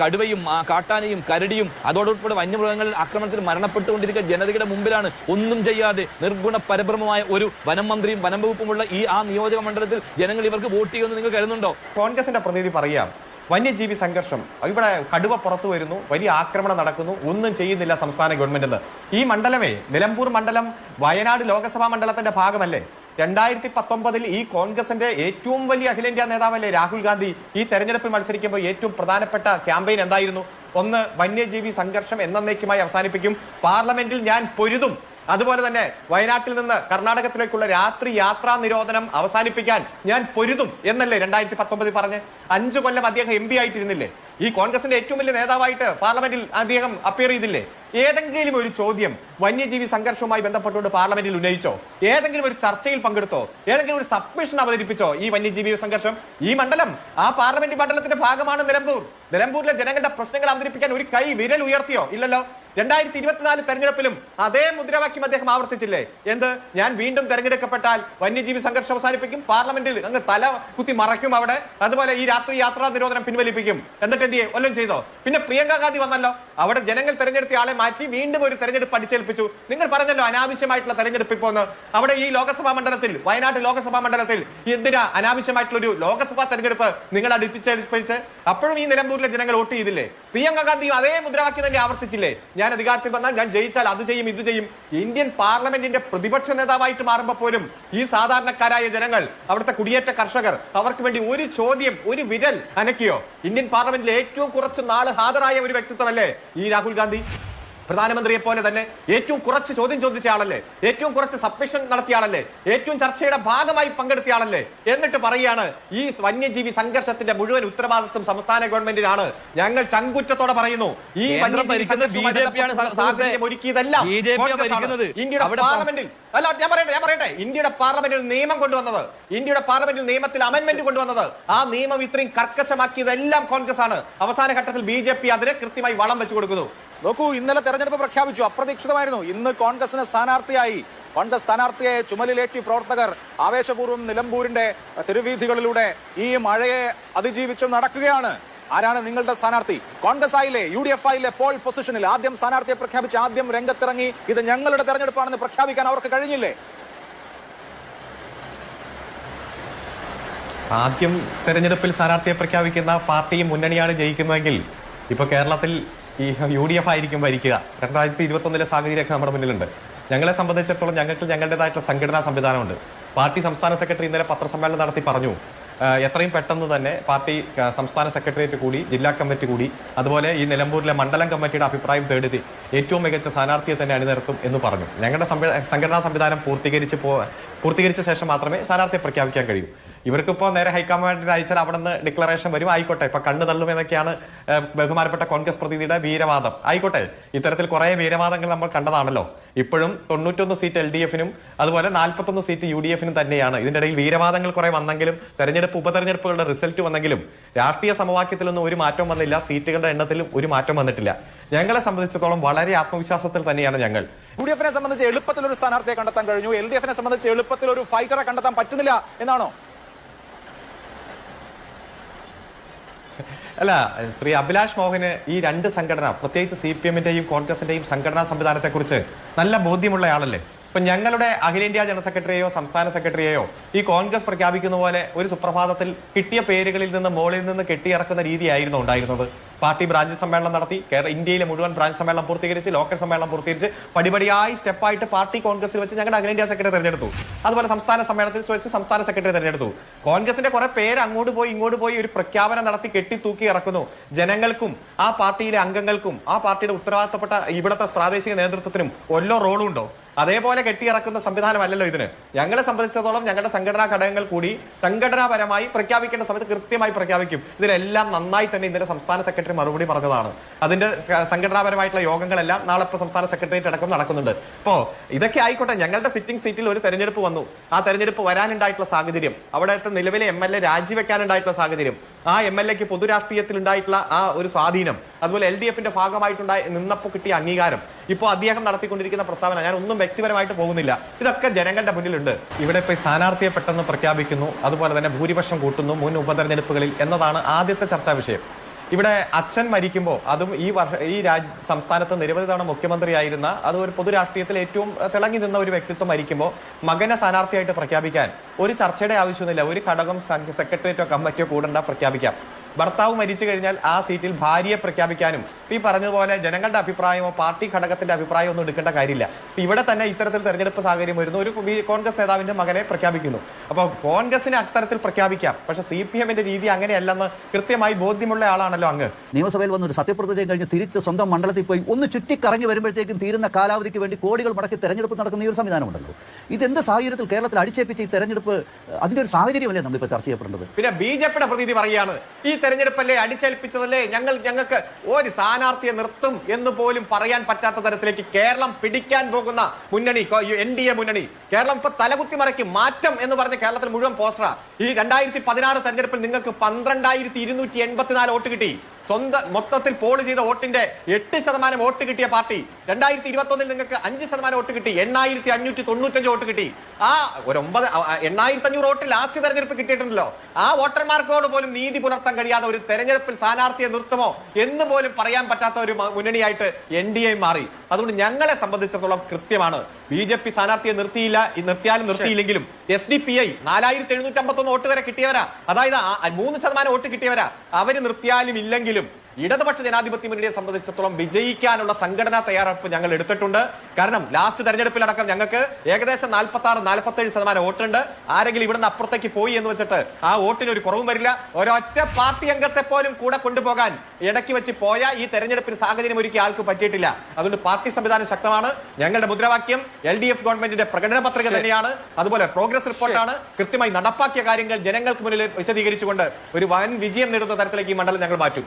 കടുവയും കാട്ടാനയും കരടിയും അതോടൊപ്പം വന്യമൃഗങ്ങളിൽ ആക്രമണത്തിൽ മരണപ്പെട്ടുകൊണ്ടിരിക്കുന്ന ജനതയുടെ മുമ്പിലാണ് ഒന്നും ചെയ്യാതെ നിർഗുണ പരബ്രഹ്മമായ ഒരു വനം മന്ത്രിയും വനം വകുപ്പുമുള്ള ഈ ആ നിയോജക മണ്ഡലത്തിൽ ജനങ്ങൾ ഇവർക്ക് വോട്ട് ചെയ്യുമെന്ന് നിങ്ങൾ കരുതുന്നുണ്ടോ? കോൺഗ്രസിന്റെ പ്രതിനിധി പറയാം വന്യജീവി സംഘർഷം ഇവിടെ കടുവ പുറത്തു വരുന്നു വലിയ ആക്രമണം നടക്കുന്നു ഒന്നും ചെയ്യുന്നില്ല സംസ്ഥാന ഗവൺമെന്റ് ഈ മണ്ഡലമേ നിലമ്പൂർ മണ്ഡലം വയനാട് ലോക്സഭാ മണ്ഡലത്തിന്റെ ഭാഗമല്ലേ? രണ്ടായിരത്തി പത്തൊമ്പതിൽ ഈ കോൺഗ്രസിന്റെ ഏറ്റവും വലിയ അഖിലേന്ത്യാ നേതാവല്ലേ രാഹുൽ ഗാന്ധി? ഈ തെരഞ്ഞെടുപ്പിൽ മത്സരിക്കുമ്പോൾ ഏറ്റവും പ്രധാനപ്പെട്ട ക്യാമ്പയിൻ എന്തായിരുന്നു? ഒന്ന് വന്യജീവി സംഘർഷം എന്നേക്കുമായി അവസാനിപ്പിക്കും. പാർലമെന്റിൽ ഞാൻ പൊരുതും. അതുപോലെ തന്നെ വയനാട്ടിൽ നിന്ന് കർണാടകത്തിലേക്കുള്ള രാത്രി യാത്രാ നിരോധനം അവസാനിപ്പിക്കാൻ ഞാൻ പൊരുതും എന്നല്ലേ രണ്ടായിരത്തി പത്തൊമ്പതിൽ പറഞ്ഞ്? അഞ്ചു കൊല്ലം അദ്ദേഹം എം പി ആയിട്ടിരുന്നില്ലേ? ഈ കോൺഗ്രസിന്റെ ഏറ്റവും വലിയ നേതാവായിട്ട് പാർലമെന്റിൽ അദ്ദേഹം അപ്പിയർ ചെയ്തില്ലേ? ഏതെങ്കിലും ഒരു ചോദ്യം വന്യജീവി സംഘർഷവുമായി ബന്ധപ്പെട്ടുകൊണ്ട് പാർലമെന്റിൽ ഉന്നയിച്ചോ? ഏതെങ്കിലും ഒരു ചർച്ചയിൽ പങ്കെടുത്തോ? ഏതെങ്കിലും ഒരു സബ്മിഷൻ അവതരിപ്പിച്ചോ ഈ വന്യജീവി സംഘർഷം? ഈ മണ്ഡലം ആ പാർലമെന്റ് മണ്ഡലത്തിന്റെ ഭാഗമാണ് നിലമ്പൂർ. നിലമ്പൂരിലെ ജനങ്ങളുടെ പ്രശ്നങ്ങൾ അവതരിപ്പിക്കാൻ ഒരു കൈ വിരൽ ഉയർത്തിയോ? ഇല്ലല്ലോ. രണ്ടായിരത്തി ഇരുപത്തിനാല് തെരഞ്ഞെടുപ്പിലും അതേ മുദ്രാവാക്യം അദ്ദേഹം ആവർത്തിച്ചില്ലേ? എന്ത്? ഞാൻ വീണ്ടും തെരഞ്ഞെടുക്കപ്പെട്ടാൽ വന്യജീവി സംഘർഷം അവസാനിപ്പിക്കും പാർലമെന്റിൽ അങ്ങ് തല കുത്തി മറയ്ക്കും അവിടെ. അതുപോലെ ഈ രാത്രി യാത്രാ നിരോധനം പിൻവലിപ്പിക്കും. എന്നിട്ട് എന്ത് ചെയ്യും? ഒല്ലം ചെയ്തോ? പിന്നെ പ്രിയങ്ക ഗാന്ധി വന്നല്ലോ. അവിടെ ജനങ്ങൾ തെരഞ്ഞെടുത്ത ആളെ മാറ്റി വീണ്ടും ഒരു തെരഞ്ഞെടുപ്പ് അടിച്ചേൽപ്പിച്ചു. നിങ്ങൾ പറഞ്ഞല്ലോ അനാവശ്യമായിട്ടുള്ള തെരഞ്ഞെടുപ്പ് ഇപ്പോ ഒന്ന് അവിടെ ഈ ലോകസഭാ മണ്ഡലത്തിൽ വയനാട് ലോകസഭാ മണ്ഡലത്തിൽ എന്തിനാ അനാവശ്യമായിട്ടുള്ള ഒരു ലോകസഭാ തെരഞ്ഞെടുപ്പ് നിങ്ങൾ അടുപ്പിച്ചേൽപ്പിച്ച് അപ്പോഴും ഈ നിലമ്പൂരിലെ ജനങ്ങൾ വോട്ട് ചെയ്തില്ലേ? പ്രിയങ്ക ഗാന്ധിയും അതേ മുദ്രാവാക്യം തന്നെ ആവർത്തിച്ചില്ലേ? ഞാൻ അധികാരത്തിൽ വന്നാൽ ഞാൻ ജയിച്ചാൽ അത് ചെയ്യും ഇത് ചെയ്യും. ഇന്ത്യൻ പാർലമെന്റിന്റെ പ്രതിപക്ഷ നേതാവായിട്ട് മാറുമ്പോൾ പോലും ഈ സാധാരണക്കാരായ ജനങ്ങൾ അവിടുത്തെ കുടിയേറ്റ കർഷകർ അവർക്ക് വേണ്ടി ഒരു ചോദ്യം ഒരു വിരൽ അനക്കിയോ? ഇന്ത്യൻ പാർലമെന്റിൽ ഏറ്റവും കുറച്ച് നാൾ ഹാജരായ ഒരു വ്യക്തിത്വമല്ലേ? ഈ രാഹുൽ ഗാന്ധി പ്രധാനമന്ത്രിയെ പോലെ തന്നെ ഏറ്റവും കുറച്ച് ചോദ്യം ചോദിച്ച ആളല്ലേ? ഏറ്റവും കുറച്ച് സബ്മിഷൻ നടത്തിയ ആളല്ലേ? ഏറ്റവും ചർച്ചയുടെ ഭാഗമായി പങ്കെടുത്തിയ ആളല്ലേ? എന്നിട്ട് പറയുകയാണ് ഈ വന്യജീവി സംഘർഷത്തിന്റെ മുഴുവൻ ഉത്തരവാദിത്വം സംസ്ഥാന ഗവൺമെന്റിനാണ്. ഞങ്ങൾ ചങ്കുറ്റത്തോടെ പറയുന്നു ഈ സാഹചര്യം ഒരുക്കിയതെല്ലാം. ഇന്ത്യയുടെ പാർലമെന്റിൽ അല്ല ഞാൻ പറയട്ടെ ഞാൻ പറയട്ടെ. ഇന്ത്യയുടെ പാർലമെന്റിൽ നിയമം കൊണ്ടുവന്നത് ഇന്ത്യയുടെ പാർലമെന്റിൽ നിയമത്തിൽ അമെന്റ്മെന്റ് കൊണ്ടുവന്നത് ആ നിയമം ഇത്രയും കർക്കശമാക്കിയതെല്ലാം കോൺഗ്രസ് ആണ്. അവസാന ഘട്ടത്തിൽ ബി ജെ പി അതിന് കൃത്യമായി വളം വെച്ചു കൊടുക്കുന്നു. നോക്കൂ ഇന്നലെ തെരഞ്ഞെടുപ്പ് പ്രഖ്യാപിച്ചു. അപ്രതീക്ഷിതമായിരുന്നു. ഇന്ന് കോൺഗ്രസിന് സ്ഥാനാർത്ഥിയായി. കോൺഗ്രസ് സ്ഥാനാർത്ഥിയെ ചുമലിലേറ്റി പ്രവർത്തകർ ആവേശപൂർവം നിലമ്പൂരിന്റെ തെരുവീഥികളിലൂടെ ഈ മഴയെ അതിജീവിച്ച് നടക്കുകയാണ്. ആരാണ് നിങ്ങളുടെ സ്ഥാനാർത്ഥി? കോൺഗ്രസ് ആയില്ലേ യു ഡി എഫ് ആയില്ലേ പോൾ പൊസിഷനിൽ ആദ്യം സ്ഥാനാർത്ഥിയെ പ്രഖ്യാപിച്ച് ആദ്യം രംഗത്തിറങ്ങി ഇത് ഞങ്ങളുടെ തെരഞ്ഞെടുപ്പാണെന്ന് പ്രഖ്യാപിക്കാൻ അവർക്ക് കഴിഞ്ഞില്ലേ? ആദ്യം തെരഞ്ഞെടുപ്പിൽ സ്ഥാനാർത്ഥിയെ പ്രഖ്യാപിക്കുന്ന പാർട്ടിയും മുന്നണിയാണ് ജയിക്കുന്നതെങ്കിൽ ഇപ്പൊ കേരളത്തിൽ ഈ യു ഡി എഫ് ആയിരിക്കും ഭരിക്കുക രണ്ടായിരത്തി ഇരുപത്തൊന്നിലെ സാഹചര്യമൊക്കെ നമ്മുടെ മുന്നിലുണ്ട്. ഞങ്ങളെ സംബന്ധിച്ചിടത്തോളം ഞങ്ങൾക്ക് ഞങ്ങളുടേതായിട്ടുള്ള സംഘടനാ സംവിധാനമുണ്ട്. പാർട്ടി സംസ്ഥാന സെക്രട്ടറി ഇന്നലെ പത്രസമ്മേളനം നടത്തി പറഞ്ഞു എത്രയും പെട്ടെന്ന് തന്നെ പാർട്ടി സംസ്ഥാന സെക്രട്ടേറിയറ്റ് കൂടി ജില്ലാ കമ്മിറ്റി കൂടി അതുപോലെ ഈ നിലമ്പൂരിലെ മണ്ഡലം കമ്മിറ്റിയുടെ അഭിപ്രായം തേടി ഏറ്റവും മികച്ച സ്ഥാനാർത്ഥിയെ തന്നെ അണിനിരത്തും എന്ന് പറഞ്ഞു. ഞങ്ങളുടെ സംഘടനാ സംവിധാനം പൂർത്തീകരിച്ച് പൂർത്തീകരിച്ച ശേഷം മാത്രമേ സ്ഥാനാർത്ഥിയെ പ്രഖ്യാപിക്കാൻ കഴിയൂ. ഇവർക്കിപ്പോൾ നേരെ ഹൈക്കമാൻഡിൽ അയച്ചാൽ അവിടെ നിന്ന് ഡിക്ലറേഷൻ വരും. ആയിക്കോട്ടെ ഇപ്പൊ കണ്ണു തള്ളും എന്നൊക്കെയാണ് ബഹുമാനപ്പെട്ട കോൺഗ്രസ് പ്രതിനിധിയുടെ വീരവാദം. ആയിക്കോട്ടെ ഇത്തരത്തിൽ കുറെ വീരവാദങ്ങൾ നമ്മൾ കണ്ടതാണല്ലോ. ഇപ്പോഴും തൊണ്ണൂറ്റൊന്ന് സീറ്റ് എൽ ഡി എഫിനും അതുപോലെ നാൽപ്പത്തൊന്ന് സീറ്റ് യു ഡി എഫിനും തന്നെയാണ്. ഇതിന്റെ ഇടയിൽ വീരവാദങ്ങൾ കുറെ വന്നെങ്കിലും തെരഞ്ഞെടുപ്പ് ഉപതെരഞ്ഞെടുപ്പുകളുടെ റിസൾട്ട് വന്നെങ്കിലും രാഷ്ട്രീയ സമവാക്യത്തിലൊന്നും ഒരു മാറ്റം വന്നില്ല സീറ്റുകളുടെ എണ്ണത്തിലും ഒരു മാറ്റം വന്നിട്ടില്ല. ഞങ്ങളെ സംബന്ധിച്ചിടത്തോളം വളരെ ആത്മവിശ്വാസത്തിൽ തന്നെയാണ് ഞങ്ങൾ. യു ഡി എഫിനെ സംബന്ധിച്ച് എളുപ്പത്തിൽ ഒരു സ്ഥാനാർത്ഥിയെ കണ്ടെത്താൻ കഴിഞ്ഞു. എൽ ഡി എഫിനെ സംബന്ധിച്ച് എളുപ്പത്തിൽ ഒരു ഫൈറ്ററെ കണ്ടെത്താൻ പറ്റുന്നില്ല എന്നാണോ? അല്ല ശ്രീ അഭിലാഷ് മോഹന് ഈ രണ്ട് സംഘടന പ്രത്യേകിച്ച് സി പി എമ്മിന്റെയും കോൺഗ്രസിന്റെയും സംഘടനാ സംവിധാനത്തെക്കുറിച്ച് നല്ല ബോധ്യമുള്ള ആളല്ലേ? ഇപ്പൊ ഞങ്ങളുടെ അഖിലേന്ത്യാ ജനറൽ സെക്രട്ടറിയെയോ സംസ്ഥാന സെക്രട്ടറിയെയോ ഈ കോൺഗ്രസ് പ്രഖ്യാപിക്കുന്ന പോലെ ഒരു സുപ്രഭാതത്തിൽ കിട്ടിയ പേരുകളിൽ നിന്ന് മോളിൽ നിന്ന് കെട്ടിയിറക്കുന്ന രീതിയായിരുന്നു ഉണ്ടായിരുന്നത്. പാർട്ടി ബ്രാഞ്ച് സമ്മേളനം നടത്തി കേരള ഇന്ത്യയിലെ മുഴുവൻ ബ്രാഞ്ച് സമ്മേളനം പൂർത്തീകരിച്ച് ലോക്കൽ സമ്മേളനം പൂർത്തീകരിച്ച് പടിപടിയായി സ്റ്റെപ്പായിട്ട് പാർട്ടി കോൺഗ്രസിൽ വെച്ച് ഞങ്ങളുടെ അഖിലേന്ത്യാ സെക്രട്ടറി തെരഞ്ഞെടുത്തു. അതുപോലെ സംസ്ഥാന സമ്മേളനത്തിൽ വെച്ച് സംസ്ഥാന സെക്രട്ടറി തെരഞ്ഞെടുത്തു. കോൺഗ്രസിന്റെ കുറെ പേര് അങ്ങോട്ട് പോയി ഇങ്ങോട്ട് പോയി ഒരു പ്രഖ്യാപനം നടത്തി കെട്ടിത്തൂക്കി ഇറക്കുന്നു. ജനങ്ങൾക്കും ആ പാർട്ടിയിലെ അംഗങ്ങൾക്കും ആ പാർട്ടിയുടെ ഉത്തരവാദിത്തപ്പെട്ട ഇവിടുത്തെ പ്രാദേശിക നേതൃത്വത്തിനും ഒല്ലോ റോളും ഉണ്ടോ അതേപോലെ കെട്ടിയിറക്കുന്ന സംവിധാനമല്ലല്ലോ ഇതിന്. ഞങ്ങളെ സംബന്ധിച്ചിടത്തോളം ഞങ്ങളുടെ സംഘടനാ ഘടകങ്ങൾ കൂടി സംഘടനാപരമായി പ്രഖ്യാപിക്കേണ്ട സമയത്ത് കൃത്യമായി പ്രഖ്യാപിക്കും. ഇതിനെല്ലാം നന്നായി തന്നെ ഇന്നലെ സംസ്ഥാന സെക്രട്ടറി മറുപടി പറഞ്ഞതാണ്. അതിന്റെ സംഘടനാപരമായിട്ടുള്ള യോഗങ്ങളെല്ലാം നാളെ ഇപ്പോൾ സംസ്ഥാന സെക്രട്ടേറിയറ്റ് അടക്കം നടക്കുന്നുണ്ട്. ഇപ്പോ ഇതൊക്കെ ആയിക്കോട്ടെ ഞങ്ങളുടെ സിറ്റിംഗ് സീറ്റിൽ ഒരു തെരഞ്ഞെടുപ്പ് വന്നു. ആ തെരഞ്ഞെടുപ്പ് വരാനുണ്ടായിട്ടുള്ള സാഹചര്യം അവിടുത്തെ നിലവിലെ എം എൽ എ രാജിവെക്കാനുണ്ടായിട്ടുള്ള സാഹചര്യം ആ എം എൽ എക്ക് പൊതുരാഷ്ട്രീയത്തിൽ ഉണ്ടായിട്ടുള്ള ആ ഒരു സ്വാധീനം അതുപോലെ എൽ ഡി എഫിന്റെ ഭാഗമായിട്ടുണ്ടായി നിന്നപ്പോൾ കിട്ടിയ അംഗീകാരം ഇപ്പോൾ അദ്ദേഹം നടത്തിക്കൊണ്ടിരിക്കുന്ന പ്രസ്താവന ഞാൻ ഒന്നും വ്യക്തിപരമായിട്ട് പോകുന്നില്ല. ഇതൊക്കെ ജനങ്ങളുടെ മുന്നിലുണ്ട്. ഇവിടെ ഇപ്പൊ ഈ സ്ഥാനാർത്ഥിയെ പെട്ടെന്ന് പ്രഖ്യാപിക്കുന്നു അതുപോലെ തന്നെ ഭൂരിപക്ഷം കൂട്ടുന്നു മുൻ ഉപതെരഞ്ഞെടുപ്പുകളിൽ എന്നതാണ് ആദ്യത്തെ ചർച്ചാ വിഷയം. ഇവിടെ അച്ഛൻ മരിക്കുമ്പോൾ അതും ഈ വർഷ ഈ രാജ് സംസ്ഥാനത്ത് നിരവധി തവണ മുഖ്യമന്ത്രിയായിരുന്ന അത് ഒരു പൊതുരാഷ്ട്രീയത്തിൽ ഏറ്റവും തിളങ്ങി നിന്ന ഒരു വ്യക്തിത്വം മരിക്കുമ്പോൾ മകനെ സ്ഥാനാർത്ഥിയായിട്ട് പ്രഖ്യാപിക്കാൻ ഒരു ചർച്ചയുടെ ആവശ്യമൊന്നുമില്ല. ഒരു ഘടകം സെക്രട്ടേറിയറ്റോ കമ്മിറ്റിയോ കൂടണ്ട പ്രഖ്യാപിക്കാം. ഭർത്താവ് മരിച്ചു കഴിഞ്ഞാൽ ആ സീറ്റിൽ ഭാര്യയെ പ്രഖ്യാപിക്കാനും ഈ പറഞ്ഞതുപോലെ ജനങ്ങളുടെ അഭിപ്രായമോ പാർട്ടി ഘടകത്തിന്റെ അഭിപ്രായമോ ഒന്നും എടുക്കേണ്ട കാര്യമില്ല. ഇപ്പൊ ഇവിടെ തന്നെ ഇത്തരത്തിൽ തെരഞ്ഞെടുപ്പ് സാഹചര്യം വരുന്നു. ഒരു കോൺഗ്രസ് നേതാവിന്റെ മകനെ പ്രഖ്യാപിക്കുന്നു. അപ്പോൾ കോൺഗ്രസിനെ അത്തരത്തിൽ പ്രഖ്യാപിക്കാം. പക്ഷെ സി പി എമ്മിന്റെ രീതി അങ്ങനെയല്ലെന്ന് കൃത്യമായി ബോധ്യമുള്ള ആളാണല്ലോ അങ്ങ്. നിയമസഭയിൽ വന്നൊരു സത്യപ്രതിജ്ഞ കഴിഞ്ഞ് തിരിച്ച് സ്വന്തം മണ്ഡലത്തിൽ പോയി ഒന്ന് ചുറ്റിക്കറങ്ങി വരുമ്പോഴത്തേക്കും തീരുന്ന കാലാവധിക്ക് വേണ്ടി കോടികൾ മടക്കി തെരഞ്ഞെടുപ്പ് നടക്കുന്ന ഈ ഒരു സംവിധാനമുണ്ടല്ലോ ഇതെന്ത് സാഹചര്യത്തിൽ കേരളത്തിൽ അടിച്ചേപ്പിച്ച് ഈ തെരഞ്ഞെടുപ്പ് അതിന്റെ ഒരു സാഹചര്യമല്ലേ നമ്മളിപ്പോൾ ചർച്ച ചെയ്യപ്പെടേണ്ടത്? പിന്നെ ബി ജെ പിയുടെ പ്രതീതി പറയുകയാണ് ഈ തെരഞ്ഞെടുപ്പല്ലേ അടിച്ചേൽപ്പിച്ചതല്ലേ? ഞങ്ങൾ ഞങ്ങൾക്ക് ഒരു സ്ഥാനാർത്ഥിയെ നിർത്തും എന്ന് പോലും പറയാൻ പറ്റാത്ത തരത്തിലേക്ക് കേരളം പിടിക്കാൻ പോകുന്ന മുന്നണി എൻ ഡി എ മുന്നണി. കേരളം ഇപ്പൊ തലകുത്തി മറയ്ക്കും മാറ്റം എന്ന് പറഞ്ഞ കേരളത്തിൽ മുഴുവൻ പോസ്റ്ററാ. ഈ രണ്ടായിരത്തി പതിനാറ് തെരഞ്ഞെടുപ്പിൽ നിങ്ങൾക്ക് പന്ത്രണ്ടായിരത്തി ഇരുന്നൂറ്റി എൺപത്തിനാല് വോട്ട് കിട്ടി. സ്വന്തം മൊത്തത്തിൽ പോൾ ചെയ്ത വോട്ടിന്റെ എട്ട് ശതമാനം വോട്ട് കിട്ടിയ പാർട്ടി. രണ്ടായിരത്തി ഇരുപത്തി ഒന്നിൽ നിങ്ങൾക്ക് അഞ്ച് ശതമാനം വോട്ട് കിട്ടി. എണ്ണായിരത്തി അഞ്ഞൂറ്റി തൊണ്ണൂറ്റഞ്ച് വോട്ട് കിട്ടി. ആ ഒരു ഒമ്പത് എണ്ണായിരത്തി അഞ്ഞൂറ് വോട്ട് ലാസ്റ്റ് തെരഞ്ഞെടുപ്പ് കിട്ടിയിട്ടുണ്ടല്ലോ. ആ വോട്ടർമാർക്കോട് പോലും നീതി പുലർത്താൻ കഴിയാതെ ഒരു തെരഞ്ഞെടുപ്പിൽ സ്ഥാനാർത്ഥിയെ നിർത്തുമോ എന്ന് പോലും പറയാൻ പറ്റാത്ത ഒരു മുന്നണിയായിട്ട് എൻ ഡി എ മാറി. അതുകൊണ്ട് ഞങ്ങളെ സംബന്ധിച്ചിടത്തോളം കൃത്യമാണ്. ബി ജെ പി സ്ഥാനാർത്ഥിയെ നിർത്തിയില്ല നിർത്തിയാലും നിർത്തിയില്ലെങ്കിലും എസ് ഡി പി ഐ നാലായിരത്തി എഴുന്നൂറ്റി അമ്പത്തൊന്ന് വോട്ട് വരെ കിട്ടിയവരാ. അതായത് മൂന്ന് ശതമാനം വോട്ട് കിട്ടിയവരാ. അവർ നിർത്തിയാലും ഇല്ലെങ്കിലും ഇടതുപക്ഷ ജനാധിപത്യ മുന്നണിയെ സംബന്ധിച്ചിടത്തോളം വിജയിക്കാനുള്ള സംഘടനാ തയ്യാറെടുപ്പ് ഞങ്ങൾ എടുത്തിട്ടുണ്ട്. കാരണം ലാസ്റ്റ് തെരഞ്ഞെടുപ്പിലടക്കം ഞങ്ങൾക്ക് ഏകദേശം നാൽപ്പത്തി ആറ് നാൽപ്പത്തി ഏഴ് ശതമാനം വോട്ടുണ്ട്. ആരെങ്കിലും ഇവിടുന്ന് അപ്പുറത്തേക്ക് പോയി എന്ന് വെച്ചിട്ട് ആ വോട്ടിന് ഒരു കുറവും വരില്ല. ഒരൊറ്റ പാർട്ടി അംഗത്തെ പോലും കൂടെ കൊണ്ടുപോകാൻ ഇടയ്ക്ക് വെച്ച് പോയ ഈ തെരഞ്ഞെടുപ്പിന് സാഹചര്യം ഒരുക്കി ആൾക്ക് പറ്റിയിട്ടില്ല. അതുകൊണ്ട് പാർട്ടി സംവിധാനം ശക്തമാണ്. ഞങ്ങളുടെ മുദ്രാവാക്യം എൽ ഡി എഫ് ഗവൺമെന്റിന്റെ പ്രകടന പത്രിക തന്നെയാണ്. അതുപോലെ പ്രോഗ്രസ് റിപ്പോർട്ടാണ്. കൃത്യമായി നടപ്പാക്കിയ കാര്യങ്ങൾ ജനങ്ങൾക്ക് മുന്നിൽ വിശദീകരിച്ചുകൊണ്ട് ഒരു വൻ വിജയം നേടുന്ന തരത്തിലേക്ക് ഈ മണ്ഡലം ഞങ്ങൾ മാറ്റും.